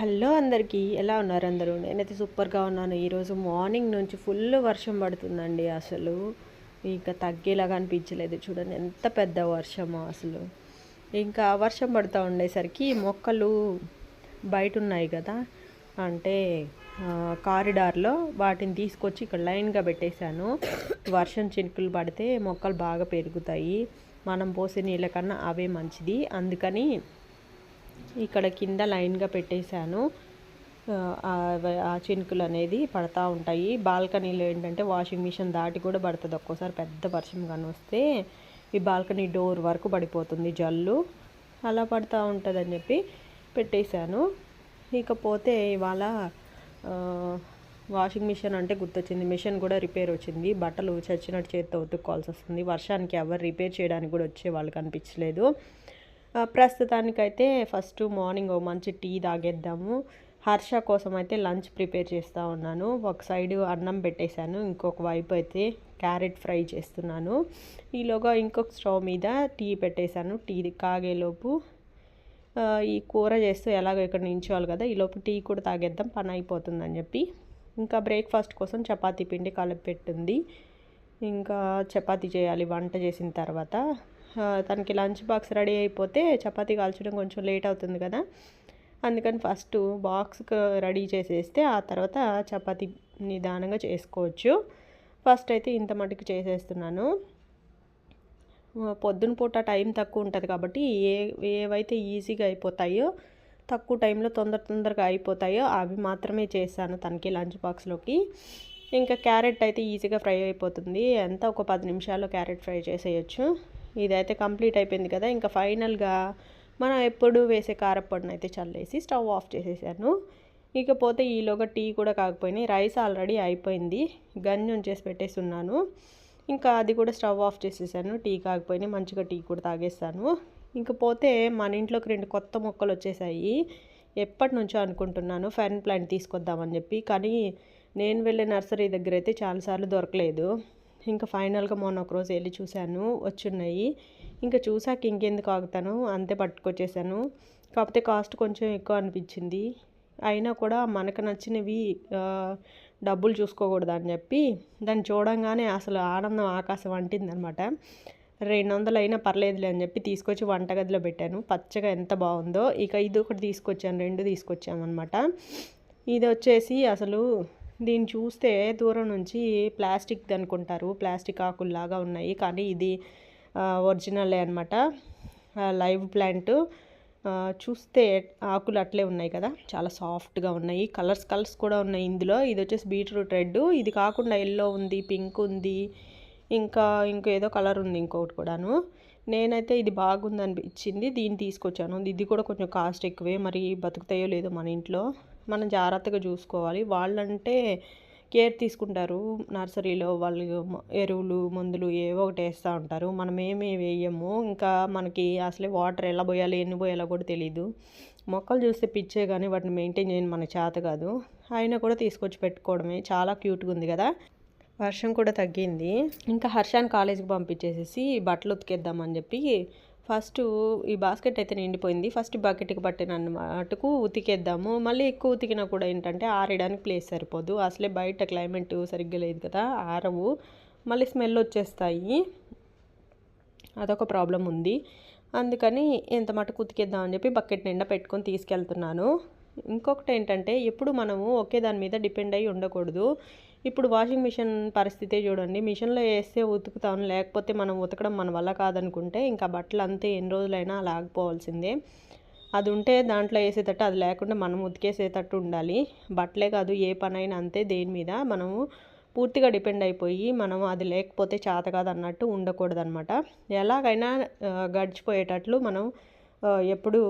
Hello అందరికీ ఎలా ఉన్నారు అందరూ? నేనైతే సూపర్గా ఉన్నాను. ఈరోజు మార్నింగ్ నుంచి ఫుల్ వర్షం పడుతుందండి అసలు. ఇంకా తగ్గేలాగా అనిపించలేదు. చూడండి ఎంత పెద్ద వర్షమో అసలు. ఇంకా వర్షం పడుతూ ఉండేసరికి మొక్కలు బయట ఉన్నాయి కదా. అంటే కారిడార్లో వాటిని తీసుకొచ్చి ఇక్కడ లైన్గా పెట్టేశాను. వర్షం చినుకులు పడితే మొక్కలు బాగా పెరుగుతాయి. మనం పోసే నీళ్ళ కన్నా అవే మంచిది. అందుకని ఇక్కడ కింద లైన్గా పెట్టేశాను. ఆ, చినుకులు అనేది పడతా ఉంటాయి. బాల్కనీలో ఏంటంటే వాషింగ్ మిషన్ దాటి కూడా పడుతుంది. ఒక్కోసారి పెద్ద వర్షం కానీ వస్తే ఈ బాల్కనీ డోర్ వరకు పడిపోతుంది జల్లు. అలా పడుతూ ఉంటుందని చెప్పి పెట్టేశాను. ఇకపోతే ఇవాళ వాషింగ్ మిషన్ అంటే గుర్తొచ్చింది. మిషన్ కూడా రిపేర్ వచ్చింది. బట్టలు చచ్చినట్టు చేతితో ఉతుక్కోవాల్సి వస్తుంది. వర్షానికి ఎవరు రిపేర్ చేయడానికి కూడా వచ్చే వాళ్ళు కనిపించలేదు. ప్రస్తుతానికైతే ఫస్ట్ మార్నింగ్ ఓ మంచి టీ తాగేద్దాము. హర్ష కోసం అయితే లంచ్ ప్రిపేర్ చేస్తూ ఉన్నాను. ఒక సైడ్ అన్నం పెట్టేశాను. ఇంకొక వైపు అయితే క్యారెట్ ఫ్రై చేస్తున్నాను. ఈలోగా ఇంకొక స్టవ్ మీద టీ పెట్టేశాను. టీ కాగేలోపు ఈ కూర చేస్తూ ఎలాగో ఇక్కడ నించోవాలి కదా ఈలోపు టీ కూడా తాగేద్దాం. పని అయిపోతుందని చెప్పి. ఇంకా బ్రేక్ఫాస్ట్ కోసం చపాతీ పిండి కలిపి పెట్టింది ఇంకా చపాతీ చేయాలి. వంట చేసిన తర్వాత తనకి లంచ్ బాక్స్ రెడీ అయిపోతే చపాతీ కాల్చడం కొంచెం లేట్ అవుతుంది కదా. అందుకని ఫస్ట్ బాక్స్ రెడీ చేసేస్తే ఆ తర్వాత చపాతీ నిదానంగా చేసుకోవచ్చు. ఫస్ట్ అయితే ఇంత మటుకు చేసేస్తున్నాను. పొద్దున పూట టైం తక్కువ ఉంటుంది కాబట్టి ఏ ఏవైతే ఈజీగా అయిపోతాయో తక్కువ టైంలో తొందర తొందరగా అయిపోతాయో అవి మాత్రమే చేశాను తనకి లంచ్ బాక్స్లోకి. ఇంకా క్యారెట్ అయితే ఈజీగా ఫ్రై అయిపోతుంది. ఎంత? ఒక పది నిమిషాల్లో క్యారెట్ ఫ్రై చేసేయచ్చు. ఇదైతే కంప్లీట్ అయిపోయింది కదా. ఇంకా ఫైనల్గా మనం ఎప్పుడు వేసే కారపొడిని అయితే చల్లేసి స్టవ్ ఆఫ్ చేసేసాను. ఇకపోతే ఈలోగా టీ కూడా కాకపోయినాయి. రైస్ ఆల్రెడీ అయిపోయింది. గంజి ఉంచేసి పెట్టేసి ఉన్నాను ఇంకా అది కూడా స్టవ్ ఆఫ్ చేసేసాను. టీ కాకపోయినాయి. మంచిగా టీ కూడా తాగేస్తాను. ఇంకపోతే మన ఇంట్లోకి రెండు కొత్త మొక్కలు వచ్చేసాయి. ఎప్పటి నుంచో అనుకుంటున్నాను ఫెన్ ప్లాంట్ తీసుకొద్దామని చెప్పి. కానీ నేను వెళ్ళే నర్సరీ దగ్గర అయితే చాలాసార్లు దొరకలేదు. ఇంకా ఫైనల్గా మొన్న ఒకరోజు వెళ్ళి చూశాను వచ్చున్నాయి. ఇంకా చూసాక ఇంకెందుకు ఆగుతాను అంతే పట్టుకొచ్చేసాను. కాకపోతే కాస్ట్ కొంచెం ఎక్కువ అనిపించింది. అయినా కూడా మనకు నచ్చినవి డబ్బులు చూసుకోకూడదు అని చెప్పి దాన్ని చూడంగానే అసలు ఆనందం ఆకాశం అంటిందనమాట. రెండు వందలు అయినా పర్లేదులే అని చెప్పి తీసుకొచ్చి వంటగదిలో పెట్టాను. పచ్చగా ఎంత బాగుందో. ఇక ఇది ఒకటి తీసుకొచ్చాను రెండు తీసుకొచ్చామన్నమాట ఇది వచ్చేసి అసలు దీన్ని చూస్తే దూరం నుంచి ప్లాస్టిక్ అనుకుంటారు. ప్లాస్టిక్ ఆకుల్లాగా ఉన్నాయి. కానీ ఇది ఒరిజినలే అనమాట లైవ్ ప్లాంట్ చూస్తే ఆకులు అట్లే ఉన్నాయి కదా. చాలా సాఫ్ట్గా ఉన్నాయి. కలర్స్ కలర్స్ కూడా ఉన్నాయి ఇందులో. ఇది వచ్చేసి బీట్రూట్ రెడ్. ఇది కాకుండా ఎల్లో ఉంది పింక్ ఉంది ఇంకా ఇంకా ఏదో కలర్ ఉంది ఇంకొకటి కూడాను. నేనైతే ఇది బాగుంది అనిపించింది దీన్ని తీసుకొచ్చాను. ఇది కూడా కొంచెం కాస్ట్ ఎక్కువే. మరి బతుకుతాయో లేదో మన ఇంట్లో. మనం జాగ్రత్తగా చూసుకోవాలి. వాళ్ళంటే కేర్ తీసుకుంటారు. నర్సరీలో వాళ్ళు ఎరువులు మందులు ఏవో ఒకటి వేస్తూ ఉంటారు. మనం ఏమేమి వేయము. ఇంకా మనకి అసలే వాటర్ ఎలా పోయాలి ఎన్ని పోయాలో కూడా తెలియదు మొక్కలు చూస్తే పిచ్చే కానీ వాటిని మెయింటైన్ చేయని మన చేత కాదు. అయినా కూడా తీసుకొచ్చి పెట్టుకోవడమే. చాలా క్యూట్గా ఉంది కదా. వర్షం కూడా తగ్గింది. ఇంకా హర్షాన్ని కాలేజీకి పంపించేసేసి బట్టలు ఉతికేద్దామని చెప్పి ఫస్ట్ ఈ బాస్కెట్ అయితే నిండిపోయింది. ఫస్ట్ బకెట్కి పట్టిన మటుకు ఉతికేద్దాము. మళ్ళీ ఎక్కువ ఉతికినా కూడా ఏంటంటే ఆరేయడానికి ప్లేస్ సరిపోదు. అసలే బయట క్లైమేట్ సరిగ్గా లేదు కదా ఆరవు. మళ్ళీ స్మెల్ వచ్చేస్తాయి. అదొక ప్రాబ్లం ఉంది. అందుకని ఎంత మటుకు ఉతికేద్దామని చెప్పి బకెట్ నిండా పెట్టుకొని తీసుకెళ్తున్నాను. ఇంకొకటి ఏంటంటే ఎప్పుడు మనము ఒకే దాని మీద డిపెండ్ అయ్యి ఉండకూడదు. ఇప్పుడు వాషింగ్ మిషన్ పరిస్థితే చూడండి మిషన్లో వేస్తే ఉతుకుతాను లేకపోతే మనం ఉతకడం మన వల్ల కాదనుకుంటే ఇంకా బట్టలు అంతే ఎన్ని రోజులైనా అలా ఆగిపోవాల్సిందే అది ఉంటే దాంట్లో వేసేటట్టు అది లేకుండా మనం ఉతికేసేటట్టు ఉండాలి. బట్టలే కాదు ఏ పనైనా అంతే దేని మీద. మనము పూర్తిగా డిపెండ్ అయిపోయి మనం అది లేకపోతే చేత కాదు అన్నట్టు ఉండకూడదు అనమాట ఎలాగైనా గడిచిపోయేటట్లు మనం ఎప్పుడు ఎప్పుడూ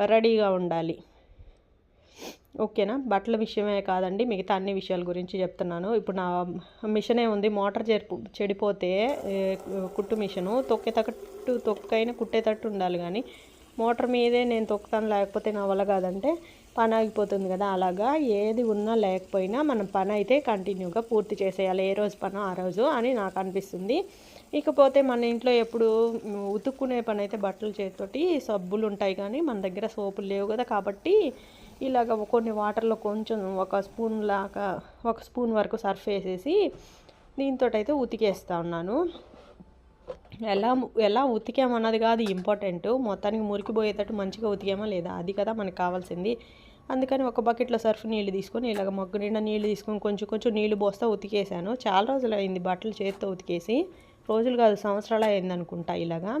రెడీగా ఉండాలి. ఓకేనా? బట్టల విషయమే కాదండి. మిగతా అన్ని విషయాల గురించి చెప్తున్నాను. ఇప్పుడు నా మిషనే ఉంది. మోటార్ చెడిపో చెడిపోతే కుట్టు మిషను. తొక్కేటట్టు తొక్కైన కుట్టేటట్టు ఉండాలి కానీ మోటార్ మీదే నేను తొక్కుతాను లేకపోతే నా వల్ల కాదంటే పని ఆగిపోతుంది కదా అలాగా. ఏది ఉన్నా లేకపోయినా మనం పని అయితే కంటిన్యూగా పూర్తి చేసేయాలి. ఏ రోజు పని ఆ రోజు అని నాకు అనిపిస్తుంది. ఇకపోతే మన ఇంట్లో ఎప్పుడు ఉతుక్కునే పని అయితే బట్టలు చేతితోటి సబ్బులు ఉంటాయి కానీ మన దగ్గర సోపులు లేవు కదా కాబట్టి ఇలాగ కొన్ని వాటర్లో కొంచెం ఒక స్పూన్ లాగా ఒక స్పూన్ వరకు సర్ఫ్ వేసేసి దీంతో అయితే ఉతికేస్తా ఉన్నాను. ఎలా ఎలా ఉతికామన్నది కాదు ఇంపార్టెంట్. మొత్తానికి మురికిపోయేటట్టు మంచిగా ఉతికామా లేదా అది కదా మనకు కావాల్సింది. అందుకని ఒక బకెట్లో సర్ఫ్ నీళ్ళు తీసుకొని ఇలాగ మొగ్గు నిండా నీళ్ళు తీసుకొని కొంచెం కొంచెం నీళ్ళు పోస్తా ఉతికేసాను. చాలా రోజులు అయింది బట్టలు చేతితో ఉతికేసి. రోజులు కాదు సంవత్సరాలు అయింది అనుకుంటా ఇలాగా.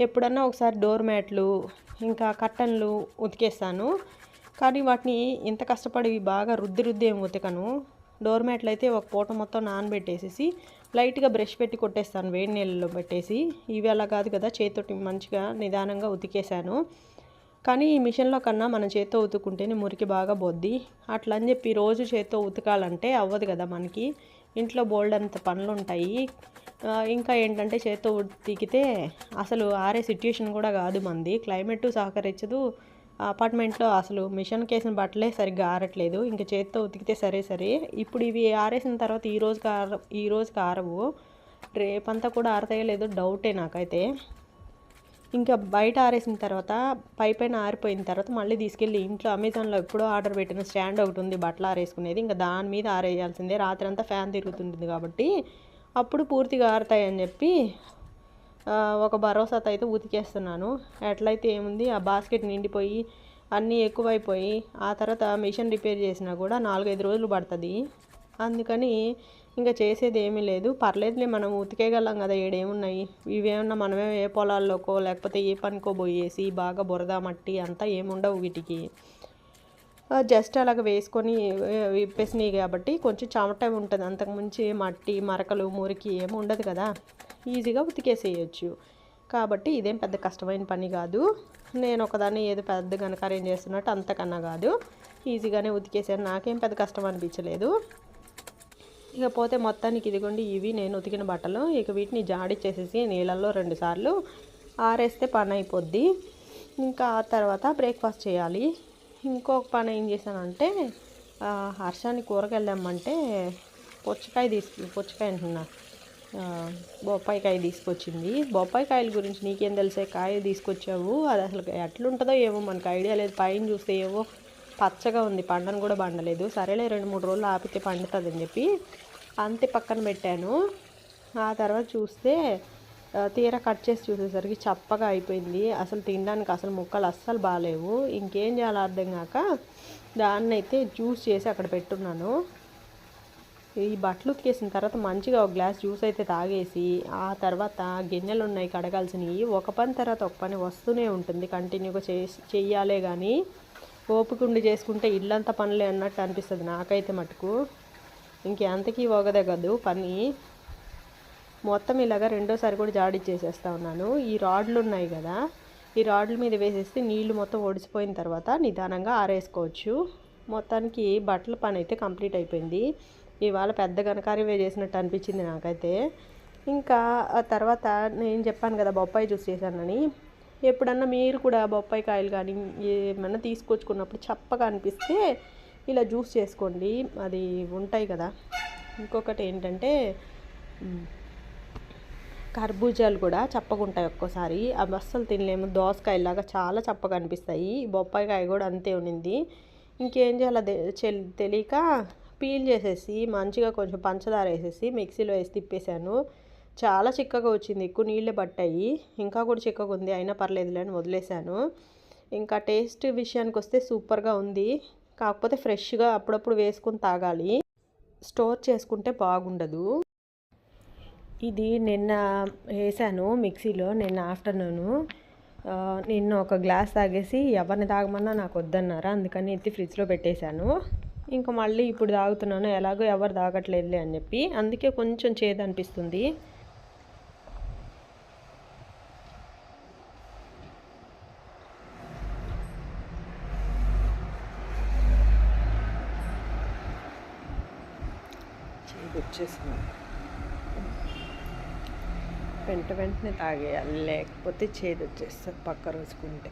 ఎప్పుడన్నా ఒకసారి డోర్ మ్యాట్లు ఇంకా కట్టన్లు ఉతికేస్తాను. కానీ వాటిని ఎంత కష్టపడి బాగా రుద్ది రుద్ది ఏం ఉతకను. డోర్ మ్యాట్లు అయితే ఒక పూట మొత్తం నానబెట్టేసేసి లైట్గా బ్రష్ పెట్టి కొట్టేస్తాను వేడి నీళ్ళలో పెట్టేసి. ఇవి అలా కాదు కదా చేతితోటి మంచిగా నిదానంగా ఉతికేసాను కానీ ఈ మిషన్లో కన్నా మనం చేత్తో ఉతుకుంటేనే మురికి బాగా బొద్ది. అట్లా అని చెప్పి రోజు చేత్తో ఉతకాలంటే అవ్వదు కదా మనకి. ఇంట్లో బోల్డ్ అంత పనులు ఉంటాయి ఇంకా ఏంటంటే చేత్తో ఉతికితే అసలు ఆరే సిట్యుయేషన్ కూడా కాదు మంది. క్లైమేట్ సహకరించదు. అపార్ట్మెంట్లో అసలు మిషన్ కేసిన బట్టలే సరిగ్గా ఆరట్లేదు. ఇంకా చేతితో ఉతికితే సరే సరే. ఇప్పుడు ఇవి ఆరేసిన తర్వాత ఈ రోజుకి ఆర ఈ రోజుకి ఆరవు రేపంతా కూడా ఆరతాయో లేదో డౌటే నాకైతే. ఇంకా బయట ఆరేసిన తర్వాత పై పైన ఆరిపోయిన తర్వాత మళ్ళీ తీసుకెళ్ళి ఇంట్లో అమెజాన్లో ఎప్పుడో ఆర్డర్ పెట్టిన స్టాండ్ ఒకటి ఉంది బట్టలు ఆరేసుకునేది. ఇంకా దాని మీద ఆరేయాల్సిందే. రాత్రి అంతా ఫ్యాన్ తిరుగుతుంది కాబట్టి అప్పుడు పూర్తిగా ఆరుతాయని చెప్పి ఒక భరోసాతో అయితే ఉతికేస్తున్నాను. ఎట్లయితే ఏముంది ఆ బాస్కెట్ నిండిపోయి అన్నీ ఎక్కువైపోయి ఆ తర్వాత మిషన్ రిపేర్ చేసినా కూడా నాలుగైదు రోజులు పడుతుంది. అందుకని ఇంకా చేసేది ఏమీ లేదు. పర్లేదులే మనం ఉతికేయగలం కదా ఏడేమున్నాయి? ఇవేమన్నా మనమే ఏ పొలాల్లోకో లేకపోతే ఏ పనికో పోయేసి బాగా బురద మట్టి అంతా ఏముండవు వీటికి. జస్ట్ అలాగ వేసుకొని విప్పేసినాయి కాబట్టి కొంచెం చెమట ఉంటుంది. అంతకుమించి మట్టి మరకలు మురికి ఏమి ఉండదు కదా. ఈజీగా ఉతికేసేయచ్చు. కాబట్టి ఇదేం పెద్ద కష్టమైన పని కాదు. నేను ఒకదాన్ని ఏదో పెద్ద కనుక అరేంజ్ చేస్తున్నట్టు అంతకన్నా కాదు. ఈజీగానే ఉతికేసాను. నాకేం పెద్ద కష్టం అనిపించలేదు. ఇకపోతే మొత్తానికి ఇదిగోండి ఇవి నేను ఉతికిన బట్టలు. ఇక వీటిని జాడిచ్చేసేసి నీళ్ళల్లో రెండుసార్లు ఆరేస్తే పని అయిపోద్ది. ఇంకా ఆ తర్వాత బ్రేక్ఫాస్ట్ చేయాలి. ఇంకొక పని ఏం చేశానంటే హర్షాన్ని కూరకెళ్ళామంటే పుచ్చకాయ తీసుకు పుచ్చకాయ అంటున్నా. బొప్పాయి కాయ తీసుకొచ్చింది. బొప్పాయి కాయల గురించి నీకేం తెలిసే? కాయ తీసుకొచ్చావు. అది అసలు ఎట్లుంటుందో ఏమో మనకు ఐడియా లేదు. పైన చూస్తే ఏవో పచ్చగా ఉంది. పండను కూడా పండలేదు. సరేలే రెండు మూడు రోజులు ఆపితే పండుతుంది అని చెప్పి అంతే పక్కన పెట్టాను. ఆ తర్వాత చూస్తే తీరా కట్ చేసి చూసేసరికి చప్పగా అయిపోయింది. అసలు తినడానికి అసలు ముక్కలు అస్సలు బాగాలేవు ఇంకేం చేయాలో అర్థం కాక దాన్ని అయితే జ్యూస్ చేసి అక్కడ పెట్టున్నాను. ఈ బట్టలు ఉతికేసిన తర్వాత మంచిగా ఒక గ్లాస్ జ్యూస్ అయితే తాగేసి ఆ తర్వాత గిన్నెలు ఉన్నాయి కడగాల్సినవి ఒక పని తర్వాత ఒక పని వస్తూనే ఉంటుంది. కంటిన్యూగా చేసి చెయ్యాలే కానీ ఓపికండి చేసుకుంటే ఇల్లంతా పనులే అన్నట్టు అనిపిస్తుంది నాకైతే మటుకు. ఇంకెంతకీ ఒగదగదు పని. మొత్తం ఇలాగా రెండోసారి కూడా జాడిచ్చేసేస్తా ఉన్నాను. ఈ రాడ్లు ఉన్నాయి కదా ఈ రాడ్ల మీద వేసేస్తే నీళ్ళు మొత్తం ఒడిసిపోయిన తర్వాత నిదానంగా ఆరేసుకోవచ్చు. మొత్తానికి బట్టల పని అయితే కంప్లీట్ అయిపోయింది. ఇవాళ పెద్ద ఘనకార్యమే చేసినట్టు అనిపించింది నాకైతే. ఇంకా ఆ తర్వాత నేను చెప్పాను కదా బొప్పాయి జ్యూస్ చేశానని. ఎప్పుడన్నా మీరు కూడా బొప్పాయి కాయలు కానీ ఏమన్నా తీసుకొచ్చుకున్నప్పుడు చప్పగా అనిపిస్తే ఇలా జ్యూస్ చేసుకోండి. అది ఉంటాయి కదా. ఇంకొకటి ఏంటంటే కర్బూజాలు కూడా చప్పగుంటాయి ఒక్కోసారి. అవి అస్సలు తినలేము. దోసకాయలాగా చాలా చప్పగా అనిపిస్తాయి. బొప్పాయికాయ కూడా అంతే ఉన్నింది ఇంకేం చేయాలో తెలియక పీల్ చేసేసి మంచిగా కొంచెం పంచదార వేసేసి మిక్సీలో వేసి తిప్పేశాను. చాలా చిక్కగా వచ్చింది ఎక్కువ నీళ్ళే పట్టాయి. ఇంకా కూడా చిక్కగా ఉంది అయినా పర్లేదులే అని వదిలేశాను. ఇంకా టేస్ట్ విషయానికి వస్తే సూపర్గా ఉంది. కాకపోతే ఫ్రెష్గా అప్పుడప్పుడు వేసుకుని తాగాలి. స్టోర్ చేసుకుంటే బాగుండదు. ఇది నిన్న వేసాను మిక్సీలో నిన్న ఆఫ్టర్నూను. నిన్న ఒక గ్లాస్ తాగేసి ఎవరిని తాగమన్నా నాకు వద్దన్నారా అందుకని ఎత్తి ఫ్రిడ్జ్లో పెట్టేశాను. ఇంకా మళ్ళీ ఇప్పుడు తాగుతున్నాను ఎలాగో ఎవరు తాగట్లేదులే అని చెప్పి. అందుకే కొంచెం చేదు అనిపిస్తుంది. వచ్చేసింది. వెంట వెంటనే తాగేయాలి లేకపోతే చేదు వచ్చేస్తుంది పక్క రోజుకుంటే.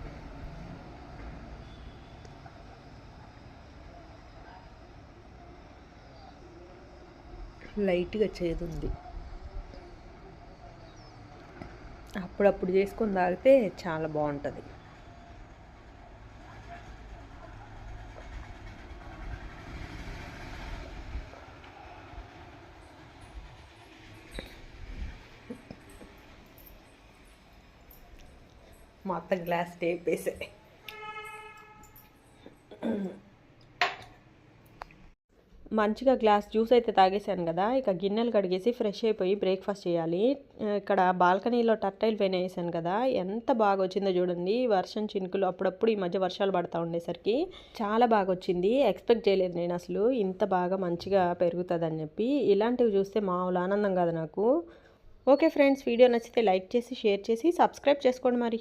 లైట్గా చేదుంది. అప్పుడప్పుడు చేసుకొని తాగితే చాలా బాగుంటుంది. మా అత్త గ్లాస్ టేప్ వేసే మంచిగా గ్లాస్ జ్యూస్ అయితే తాగేశాను కదా ఇక గిన్నెలు కడిగేసి ఫ్రెష్ అయిపోయి బ్రేక్ఫాస్ట్ చేయాలి. ఇక్కడ బాల్కనీలో టర్టైల్ పైన వేసాను కదా ఎంత బాగా వచ్చిందో చూడండి. వర్షం చినుకులు అప్పుడప్పుడు ఈ మధ్య వర్షాలు పడతా ఉండేసరికి చాలా బాగా వచ్చింది ఎక్స్పెక్ట్ చేయలేదు నేను అసలు ఇంత బాగా మంచిగా పెరుగుతుందని చెప్పి. ఇలాంటివి చూస్తే మామూలు ఆనందం కాదు నాకు. ఓకే ఫ్రెండ్స్ వీడియో నచ్చితే లైక్ చేసి షేర్ చేసి సబ్స్క్రైబ్ చేసుకోండి మరి.